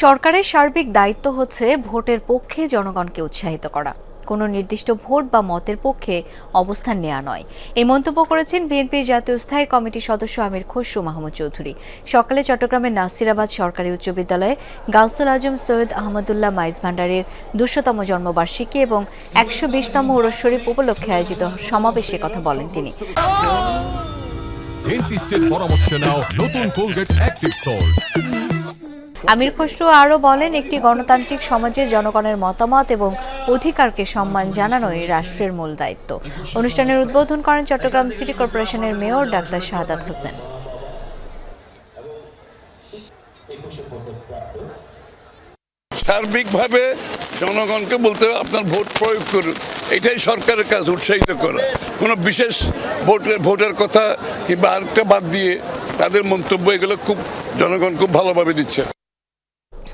সরকারের সার্বিক দায়িত্ব হচ্ছে ভোটের পক্ষে জনগণকে উৎসাহিত করা। কোনো নির্দিষ্ট ভোট বা মতের পক্ষে অবস্থান নেওয়া নয়। এই মন্তব্য করেছেন বিএনপির জাতীয় স্থায়ী কমিটির সদস্য আমির খসরু মাহমুদ চৌধুরী। সকালে চট্টগ্রামের নাসিরাবাদ সরকারি উচ্চ বিদ্যালয়ে গাউসুল আজম সৈয়দ আহমদুল্লাহ মাইজ ভান্ডারের দুশোতম জন্মবার্ষিকী এবং একশো বিশতম ওরস শরীফ উপলক্ষে আয়োজিত সমাবেশে কথা বলেন তিনি। পরামর্শ নাও নতুন Colgate active salt Amir Khasru আরও বলেন, একটি গণতান্ত্রিক সমাজের জনগণের মতামত এবং অধিকারকে সম্মান জানানোই রাষ্ট্রের মূল দায়িত্ব। অনুষ্ঠানের উদ্বোধন করেন চট্টগ্রাম সিটি কর্পোরেশনের মেয়র ডাক্তার শাহাদাত হোসেন। সার্বিকভাবে জনগণকে বলতে আপনার ভোট প্রয়োগ করুন। এটাই সরকারের কাজ, উৎসাহিত করা। কোনো বিশেষ ভোটের ভোটের কথা কিংবা আরেকটা বাদ দিয়ে তাদের মন্তব্য, এগুলো খুব জনগণ খুব ভালোভাবে দিচ্ছে।